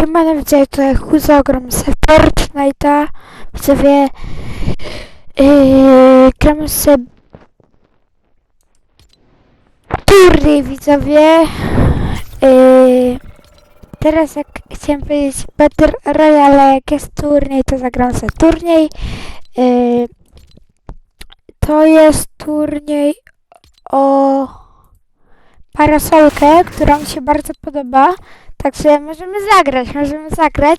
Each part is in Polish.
Siemano, widzę tutaj Huzogram z Fortnite'a. Widzowie, yy, gramy sobie turniej, widzowie. Yy, teraz jak chciałem powiedzieć Battle Royale, jak jest turniej, to zagram sobie turniej. Yy, to jest turniej o parasolkę, która mi się bardzo podoba. Także możemy zagrać, możemy zagrać.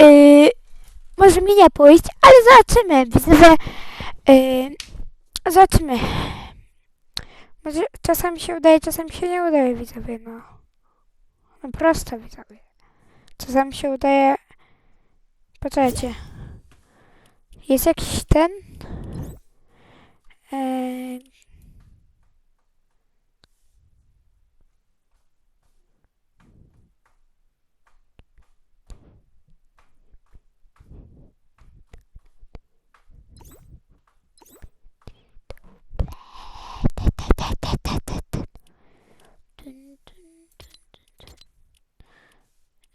Yy, może mi nie pójść, ale zobaczymy. Widzowie, yy, zobaczymy. Może czasami się udaje, czasami się nie udaje, widzowie, no. No prosto, widzowie. Czasami się udaje... Poczekajcie. Jest jakiś ten... Yy,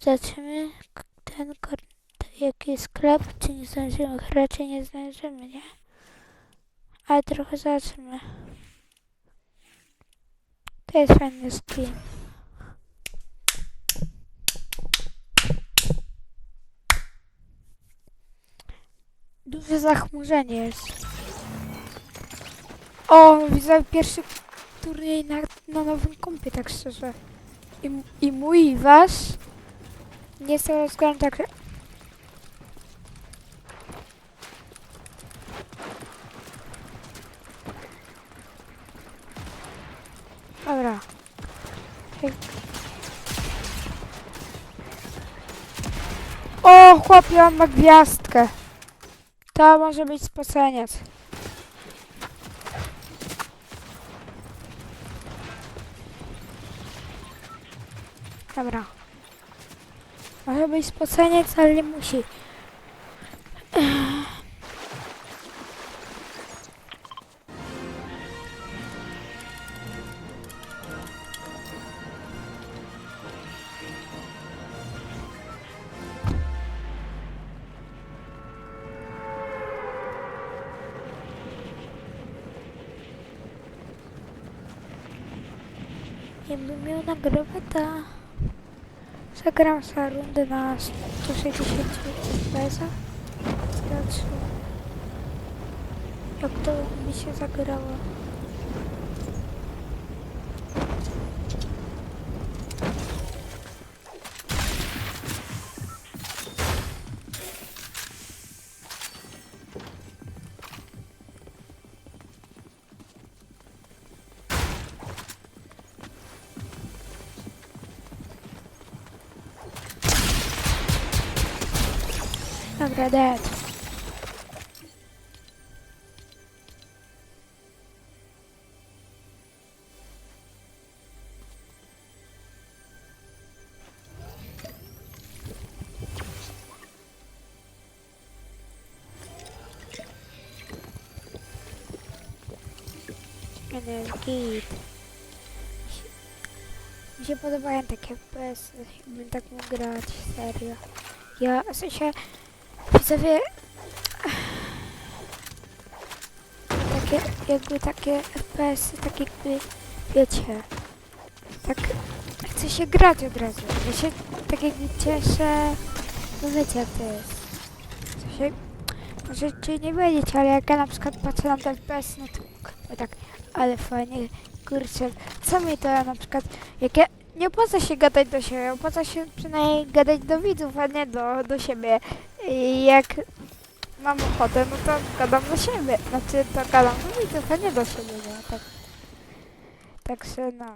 Zobaczymy ten jaki sklep, czy nie zdążymy, raczej nie zdążymy, nie? Ale trochę zobaczymy. To jest fajny skin. Duże zachmurzenie jest. O, widzę pierwszy turniej na, na nowym kompie, tak szczerze. I, I mój, i wasz. Nie tego względu tak... Dobra. O, chłopie, on ma gwiazdkę. To może być spoceniec. Dobra. Może być spoceniec, ale nie musi. Jakbym miał nagrywać, to zagram sobie rundę na 160 fps. Zobaczmy, jak to mi się zagrało. Dobra, dead. Energii. Mi się podobają takie FPS, jakbym tak mógł grać, serio. Ja, w sensie, widzowie, takie, jakby takie FPS, tak jakby, wiecie, tak chce się grać od razu. Ja się tak jakby cieszę, no wiecie jak to jest. W sensie, możecie nie wiedzieć, ale jak ja na przykład patrzę na ten FPS, no to tak, ale fajnie, kurczę, co mi to ja na przykład, jak ja, nie opłaca się gadać do siebie, opłaca się przynajmniej gadać do widzów, a nie do, do siebie. Jak mam ochotę, no to gadam do siebie. Znaczy, to gadam do widzów, a nie do siebie, no tak. Także no.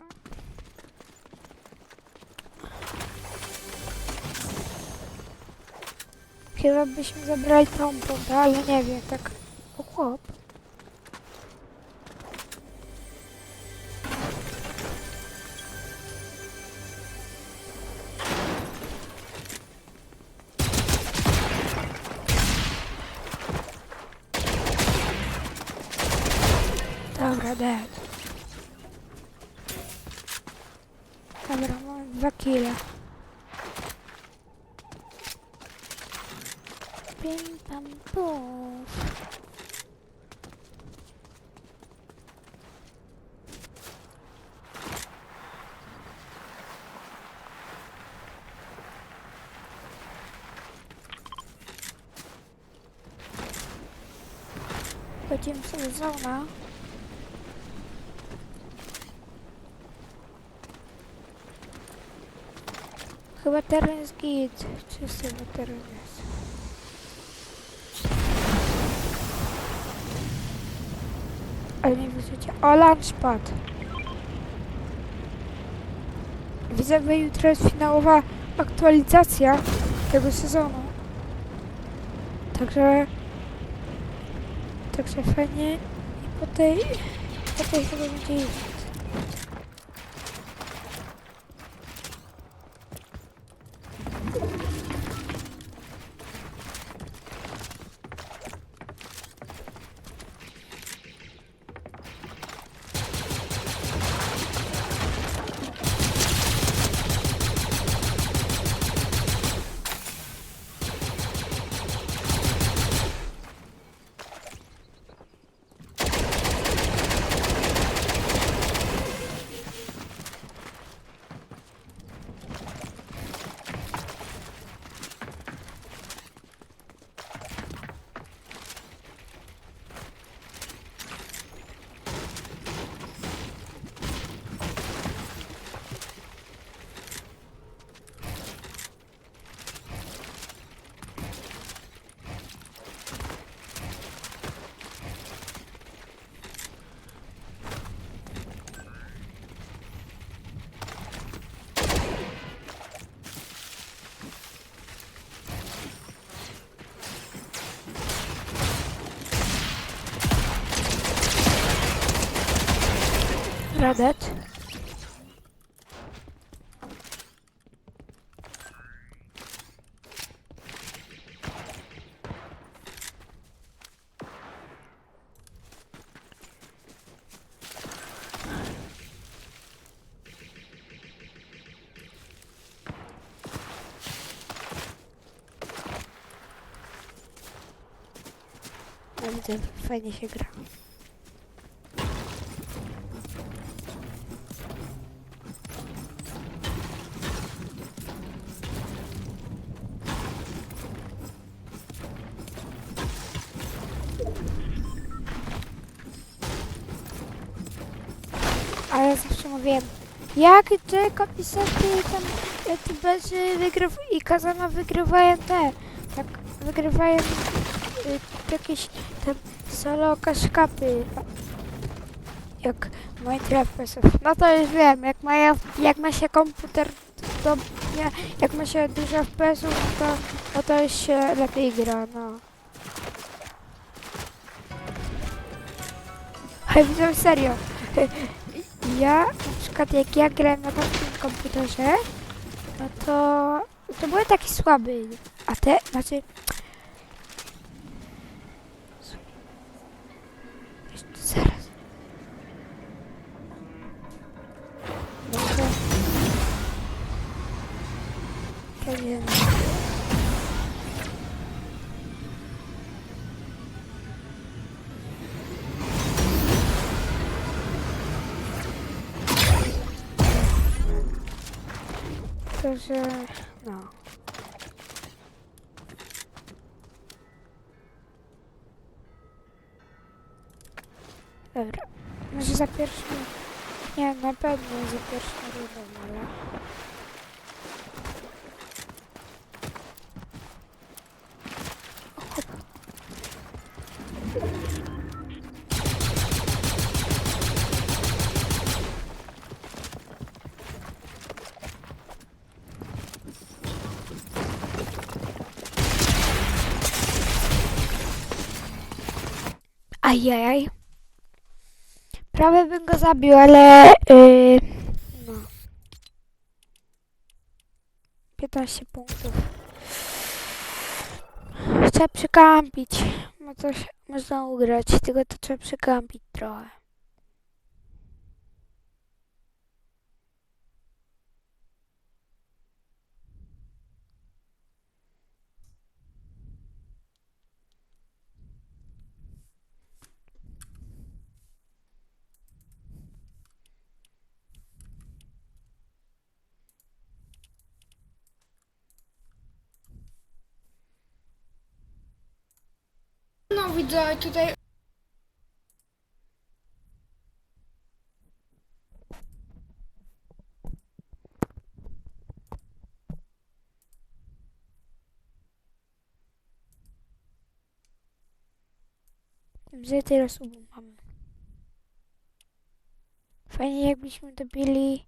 Chyba byśmy zabrali tą pompę, ale nie wiem, tak... O chłop. Chodzimy sobie zona. Chyba teren jest git. Czysty chyba teren jest. Ale nie widzicie. O, launchpad. Widzę, że jutro jest finałowa aktualizacja tego sezonu. Także... Także fajnie. I po tej... Po tej chyba będzie Ja widzę, fajnie się gra. Mówiłem, jak te kapisety tam te bezy wygryw i kazana wygrywają te, jak wygrywają y, jakieś tam solo kaszkapy, jak Minecraft. No to już wiem, jak ma, jak ma się komputer, to nie, jak ma się dużo FPS-ów, to, no to już się lepiej gra, no. Ale widzę serio. Ja, na przykład jak ja grałem na tamtym komputerze, no to, to były taki słaby. A te, znaczy... Dobra. Może za pierwszym... Nie, na pewno za pierwszym rundą, ale... Ajajaj. Prawie bym go zabił, ale... Yy, no. 15 punktów. Trzeba przykampić. No coś można ugrać, tylko to trzeba przykampić trochę. Widzowie, tutaj Gdzie teraz mamy? Fajnie jakbyśmy dobili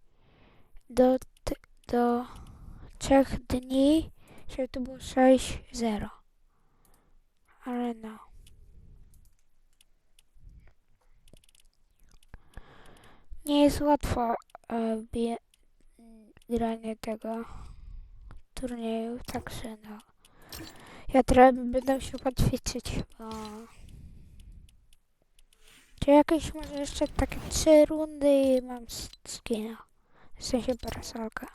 do, do trzech dni, żeby to było 6-0. Ale no. Nie jest łatwo e, granie tego turnieju, także no. Ja teraz będę się ćwiczyć, bo... Czy jakieś może jeszcze takie trzy rundy i mam skina. W sensie parasolka.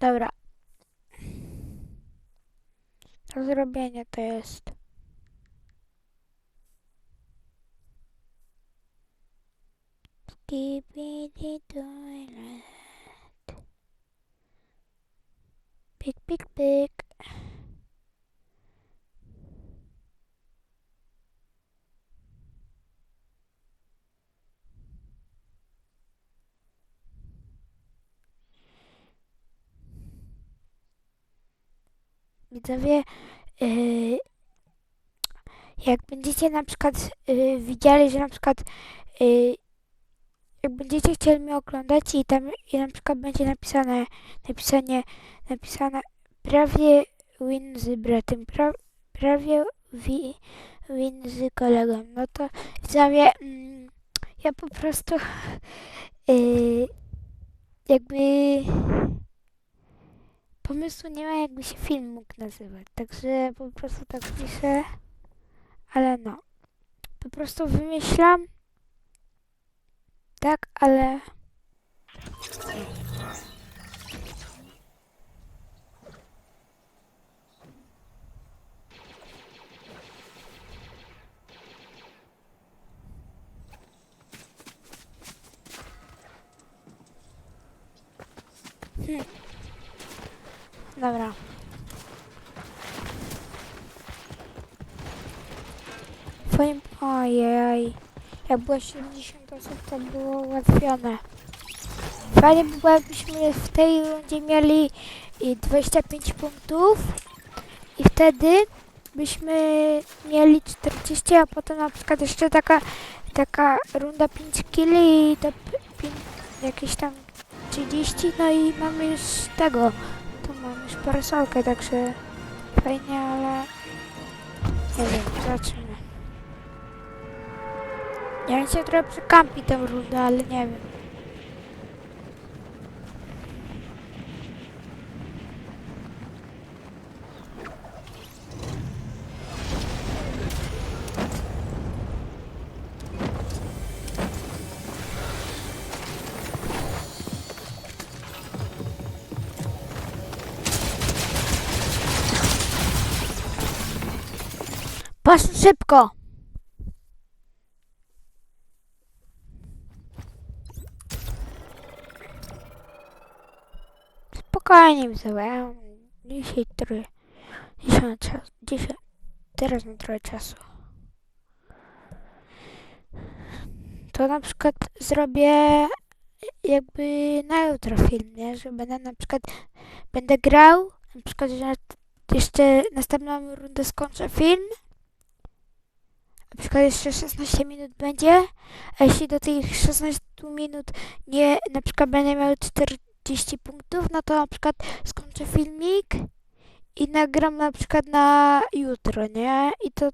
Dobra. Do zrobienia to jest. Skibidi toilet. Pik, pik, pik. Widzowie, yy, jak będziecie na przykład yy, widzieli, że na przykład yy, jak będziecie chcieli mnie oglądać i tam i na przykład będzie napisane napisanie napisane prawie win z bratem, pra, prawie wi, win z kolegą, no to widzowie, mm, ja po prostu yy, jakby pomysłu nie ma, jakby się film mógł nazywać. Także po prostu tak piszę. Ale no. Po prostu wymyślam. Tak, ale. Hmm. Dobra. Twoim... Ojej. Jak było 70 osób, to było ułatwione. Fajnie by było, jakbyśmy w tej rundzie mieli i 25 punktów i wtedy byśmy mieli 40, a potem na przykład jeszcze taka, taka runda 5 killi i to p- pię- jakieś tam 30, no i mamy już tego. Tu mam już parasolkę, także fajnie, ale nie wiem, zobaczymy. Ja się trochę przykampi tę rundę, ale nie wiem. Patrz szybko! Spokojnie, wziąłem. Dzisiaj trochę. Dzisiaj czas. Dzisiaj. Teraz mam trochę czasu. To na przykład zrobię jakby na jutro film, nie? Że będę na przykład będę grał, na przykład, że jeszcze następną rundę skończę film. Na przykład jeszcze 16 minut będzie, a jeśli do tych 16 minut nie, na przykład będę miał 40 punktów, no to na przykład skończę filmik i nagram na przykład na jutro, nie? I to,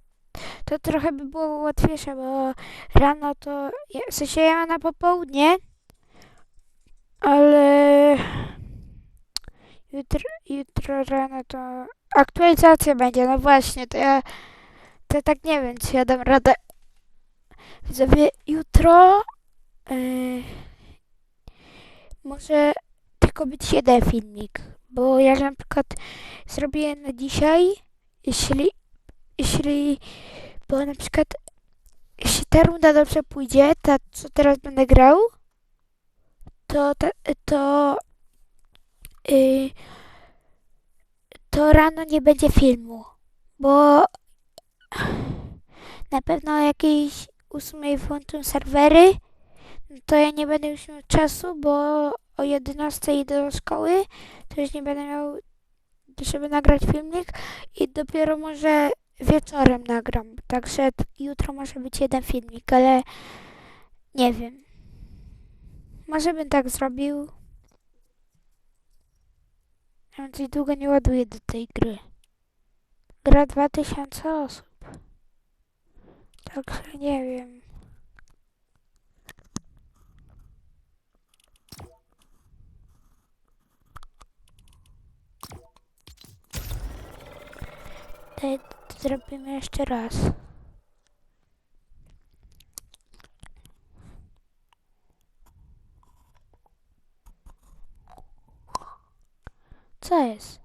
to trochę by było łatwiejsze, bo rano to, ja- w sensie ja na popołudnie, ale jutro, jutro rano to aktualizacja będzie, no właśnie, to ja to tak nie wiem, czy ja dam radę. Widzowie, jutro yy, może tylko być jeden filmik, bo ja na przykład zrobię na dzisiaj, jeśli, jeśli, bo na przykład jeśli ta runda dobrze pójdzie, ta co teraz będę grał, to, ta, to, yy, to rano nie będzie filmu, bo na pewno o jakiejś ósmej włączą serwery, to ja nie będę już miał czasu, bo o 11 idę do szkoły, to już nie będę miał, żeby nagrać filmik i dopiero może wieczorem nagram. Także jutro może być jeden filmik, ale nie wiem. Może bym tak zrobił. Ja coś długo nie ładuję do tej gry. Gra 2000 osób. Także nie wiem. Daj, zrobimy jeszcze raz. Co jest?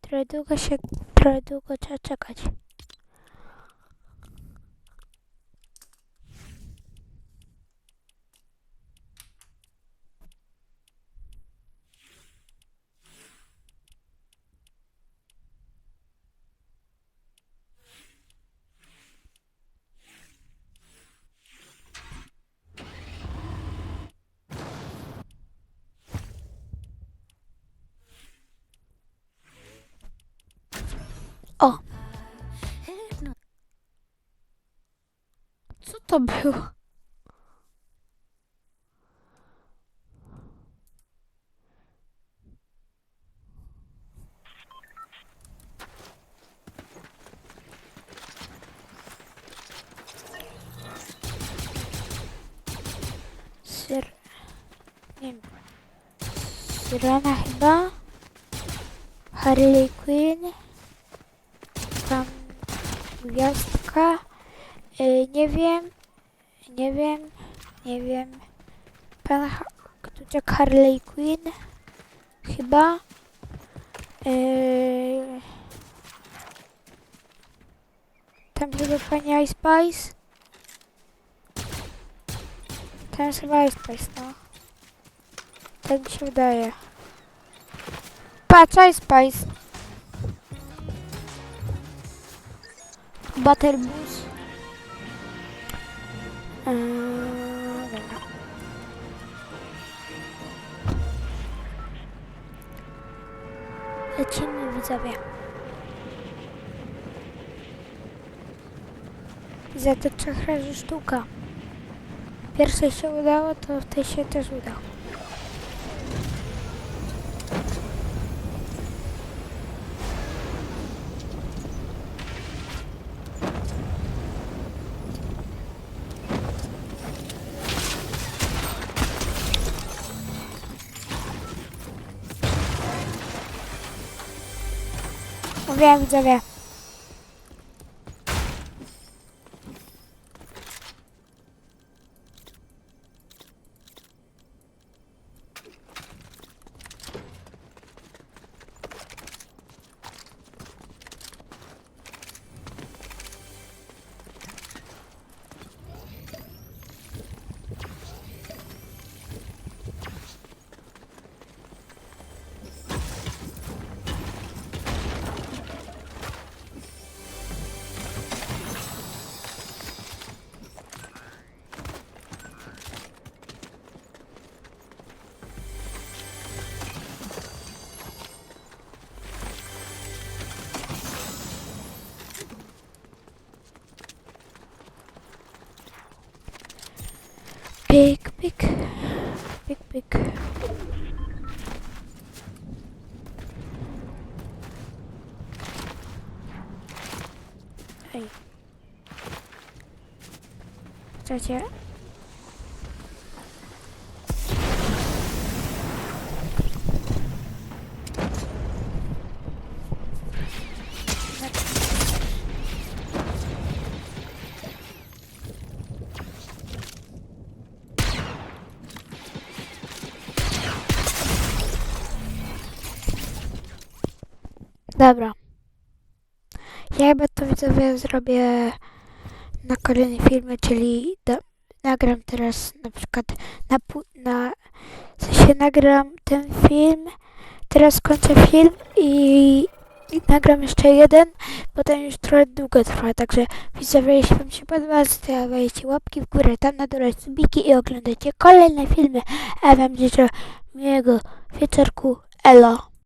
Trochę długo się, trochę długo trzeba czekać. O! Co to było? Syr... Nie wiem. Syrena chyba? Harley Quinn? tam gwiazdka. Y, nie wiem, nie wiem, nie wiem. Pan ha Jack Harley Quinn chyba. Y, tam chyba pani Ice Spice. Tam jest chyba Ice Spice, no. Tak mi się wydaje. Patrz, Ice Spice. Butterbus. Eee, dobra. Lecimy widzowie. Za to trzech razy sztuka. Pierwszej się udało, to w tej się też udało. Mówiłem widzowie. Chcecie? Dobra. Ja chyba to widzowie zrobię na kolejnym filmie, czyli do, nagram teraz na przykład na, na w sensie nagram ten film, teraz kończę film i, i nagram jeszcze jeden, bo ten już trochę długo trwa, także widzowie, jeśli wam się podoba, zostawiajcie łapki w górę, tam na dole subiki i oglądajcie kolejne filmy, a wam życzę miłego wieczorku, elo.